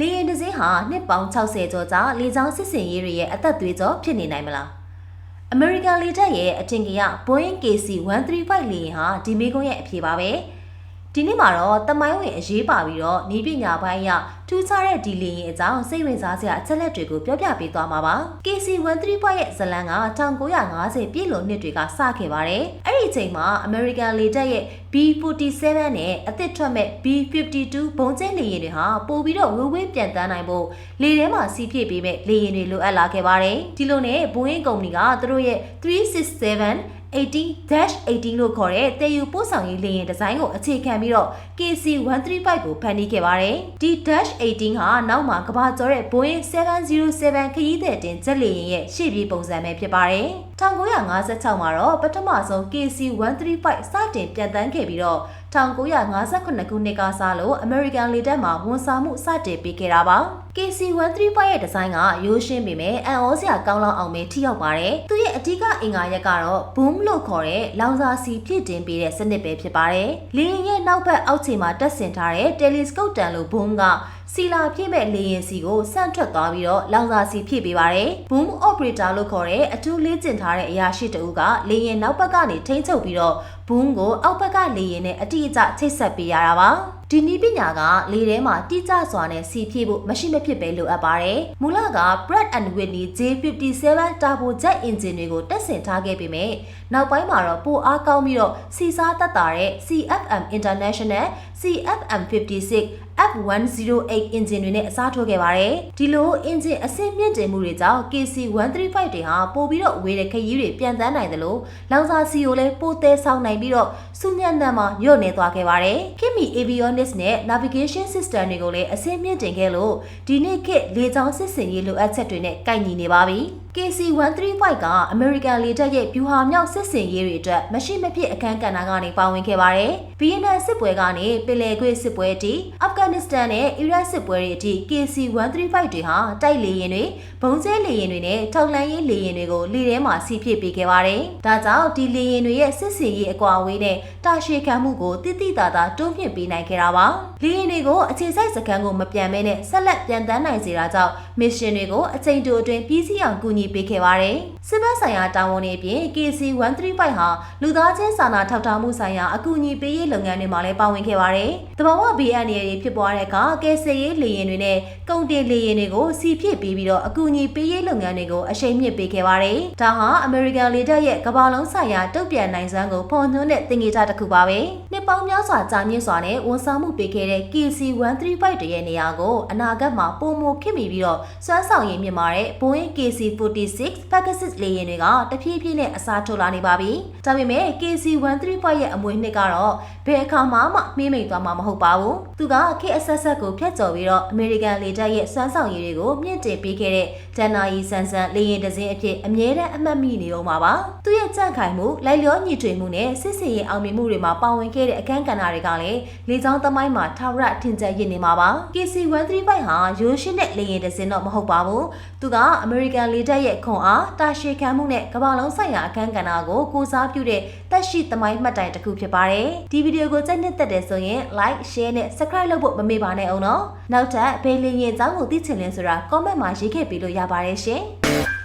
လေရင်တစ်စင်းဟာနှစ်ပေါင်း60ကျော်ကြာလေကြောင်းစစ်စင်ရေးတွေရဲ့အသက်သွေးကြောဖြစ်နေနိုင်မလားအမေရိကန်လေတပ်ရဲ့အထင်ကရ Boeing KC-135 လေယာဉ်ဟာဒီမေကွန်းရဲ့အဖြေပါပဲဒီနေ့မှာတော့တမိုင်းဝင်အရေးပါပြီးတော့ဤပညာပိုင်းအရထူးခြားတဲ့ဒီလေယာဉ်အကြောင်းစိတ်ဝင်စားစရာအချက်လက်တွေကိုပြောပြပေးသွားမှာပါ KC-135 ရဲ့ဇလန်က1950ပြည့်လွန်နှစ်တွေကစခဲ့ပါတယ်အဲ့ ဒီအချိန်မှာ American လေတပ်ရဲ့ B47 နဲ့အသစ်ထွက်မဲ့ B52 ဘုံကျဲလေယာဉ်တွေဟာပို့ပြီးတော့ဝေးဝေးပြန်တန်းနိုင်ဖို့လေထဲမှာစီးပြည့်ပေးမဲ့လေယာဉ်တွေလိုအပ်လာခဲ့ပါတယ်ဒီလိုနဲ့ Boeing ကုမ္ပဏီကသူတို့ရဲ့367 80-18လို့ခေါ်တဲ့တည်ယူပို့ဆောင်ရေးလေယာဉ်ဒီဇိုင်းကိုအခြေခံပြီးတော့ KC-135 ကိုဖန်တီးခဲ့ပါတယ်။ဒီ -18 ဟာနောက်မှာကမ္ဘာကျော်တဲ့ Boeing 707ခရီးသည်တင်ဂျက်လေယာဉ်ရဲ့ရှေ့ပြေးပုံစံပဲဖြစ်ပါတယ်။1956မှာတော့ပထမဆုံး KC-135 စတင်ပြန်တန်းခဲ့ပြီးတော့1958ခုနှစ်ကစလို့ American လေတပ်မှာဝန်ဆောင်မှုစတင်ပေးခဲ့တာပါ။ KC-135 ရဲ့ဒီဇိုင်းကရိုးရှင်းပေမဲ့အန်ဩစရာကောင်းလောက်အောင်ပဲထိရောက်ပါတယ်။သူရဲ့အဓိကအင်္ဂါရက်ကတော့ boom လို့ခေါ်တဲ့လောင်စာစီဖြည့်တင်ပေးတဲ့စနစ်ပဲဖြစ်ပါတယ်။လေယာဉ်ရဲ့နောက်ဘက်အောက်ခြေမှာတက်ဆင်ထားတဲ့ telescope တန်လို boom က စီလာဖြည့်မဲ့လေယာဉ်စီကိုဆန့်ထွက်သွားပြီးတော့လောင်စာစီဖြည့်ပေးပါတယ်။ boom operator လို့ခေါ်တဲ့အထူးလေ့ကျင့်ထားတဲ့အရာရှိတဦးကလေယာဉ်နောက်ဘက်ကနေထိန်းချုပ်ပြီးတော့ boom ကိုအောက်ဘက်ကလေယာဉ်နဲ့အတိအကျချိတ်ဆက်ပေးရတာပါ။ဒီနည်းပညာကလေထဲမှာတိကျစွာနဲ့စီဖြည့်ဖို့မရှိမဖြစ်ပဲလိုအပ်ပါတယ်။မူလက Pratt and Whitney J57 Turbo Jet engine တွေကိုတက်ဆင်ထားခဲ့ပေမဲ့နောက်ပိုင်းမှာတော့ပိုအားကောင်းပြီးတော့စီစားသက်သာတဲ့ CFM International CFM 56 F108 engine တွေနဲ့အစားထိုးခဲ့ပါတယ်။ဒီလို engine အဆင့်မြင့်တင်မှုတွေကြောင့် KC135 တွေဟာပိုပြီးတော့ဝေးတဲ့ခရီးတွေပြန်တန်းနိုင်တယ်လို့လောင်စာစီကိုလည်းပိုသေးဆောင်နိုင်ပြီးတော့စူညံ့တဲ့မှာညွတ်နေသွားခဲ့ပါတယ်။ Kimi Avionics နဲ့ Navigation System တွေကိုလည်းအဆင့်မြင့်တင်ခဲ့လို့ဒီနေ့ခေတ်လေကြောင်းစစ်စင်ရေးလိုအပ်ချက်တွေနဲ့ကိုက်ညီနေပါပြီ။ KC-135 ကအမေရိကန်လေတပ်ရဲ့ဗျူဟာမြောက်စစ်စင်ရေးတွေအတွက်မရှိမဖြစ်အခန်းကဏ္ဍကနေပါဝင်ခဲ့ပါတယ်။ဗီယက်နမ်စစ်ပွဲကနေပင်လယ်ကွေ့စစ်ပွဲအထိအာဖဂန်နစ္စတန်နဲ့အီရတ်စစ်ပွဲတွေအထိ KC-135 တွေဟာတိုက်လေယာဉ်တွေဘုံကျဲလေယာဉ်တွေနဲ့ထောက်လှမ်းရေးလေယာဉ်တွေကိုလေထဲမှာစီးပြစ်ပေးခဲ့ပါတယ်။ဒါကြောင့်ဒီလေယာဉ်တွေရဲ့စစ်စင်ရေးအကွာအဝေးနဲ့တာရှည်ခံမှုကိုတိတိတသာတွန်းမြင့်ပေးနိုင်ခဲ့တာပါ။လေယာဉ်တွေကိုအခြေစိုက်စခန်းကိုမပြန်မဲနဲ့ဆက်လက်ပြန်တန်းနိုင်စေတာကြောင့်မစ်ရှင်တွေကိုအချိန်တိုအတွင်းပြီးစီးအောင်ကူညီပေးခဲ့ပါတယ်။စစ်ဘက်ဆိုင်ရာတာဝန်တွေအပြင် KC-135 ဟာလူသားချင်းစာနာထောက်ထားမှုဆိုင်ရာအကူအညီပေးရေးလုပ်ငန်းတွေမှာလည်းပါဝင်ခဲ့ပါတယ်။တဘာဝ BNA တွေဖြစ်ပွားတဲ့အခါကယ်ဆယ်ရေးလေယာဉ်တွေနဲ့ကုန်တင်လေယာဉ်တွေကိုစီဖြည့်ပေးပြီးတော့အကူအညီပေးရေးလုပ်ငန်းတွေကိုအရှိန်မြင့်ပေးခဲ့ပါတယ်။ဒါဟာ American လေတပ်ရဲ့ကမ္ဘာလုံးဆိုင်ရာတုံ့ပြန်နိုင်စွမ်းကိုဖော်ညွှန်းတဲ့သင်္ကေတတစ်ခုပါပဲ။နှစ် ပေါင်းများစွာကြာမြင့်စွာနဲ့ဝန်ဆောင်မှုပေးခဲ့တဲ့ KC-135 တွေရဲ့နေရာကိုအနာဂတ်မှာပုံမခင်မိပြီးတော့စွမ်းဆောင်ရည်မြင့်မာတဲ့ Boeing KC-46 Pegasus လေယာဉ်တွေကတဖြည်းဖြည်းနဲ့အစားထိုးလာနေပါပြီ။ဒါပေမဲ့ KC-135 ရဲ့အမွေနှစ်ကတော့ဘယ်အခါမှမှမေးမိန်သွားမှာမဟုတ်ပါဘူး။သူကခေတ်အဆက်ဆက်ကိုဖျက်ကျော်ပြီးတော့ American လေတပ်ရဲ့စွမ်းဆောင်ရည်တွေကိုမြင့်တင်ပေးခဲ့တဲ့ဂျန်နာယီဆန်ဆန်လေယာဉ်တစ်စင်းအဖြစ်အမြဲတမ်းအမှတ်မိနေတော့မှာပါ။သူရဲ့ကြန့်ခိုင်မှုလိုက်လျောညီထွေမှုနဲ့စစ်စင်ရေးအောင်မြင်မှုတွေမှာပါဝင်ခဲ့တဲ့အခန်းကဏ္ဍတွေကလည်းလေကြောင်းသမိုင်းမှာထာဝရထင်ရှားရစ်နေမှာပါ။ KC-135 ဟာရိုးရှင်းတဲ့လေယာဉ်တစ်စင်းတော့မဟုတ်ပါဘူး။သူက American လေတပ်ရဲ့ခွန်အားတာရှည်ခံမှုနဲ့ကမ္ဘာလုံးဆိုင်ရာအခန်းကဏ္ဍကိုကိုစားပြုတဲ့တက်ရှိသမိုင်းမှတ်တိုင်တစ်ခုဖြစ်ပါတယ်။ဒီဗီဒီယိုကိုကြိုက်နှစ်သက်တယ်ဆိုရင် like share နဲ့ subscribe လုပ်ဖို့မမေ့ပါနဲ့အောင်နော်။နောက်ထပ်ဘယ်လေယာဉ်အကြောင်းကိုသိချင်လဲဆိုတာ comment မှာရေးခဲ့ပေးလို့ရပါတယ်ရှင်။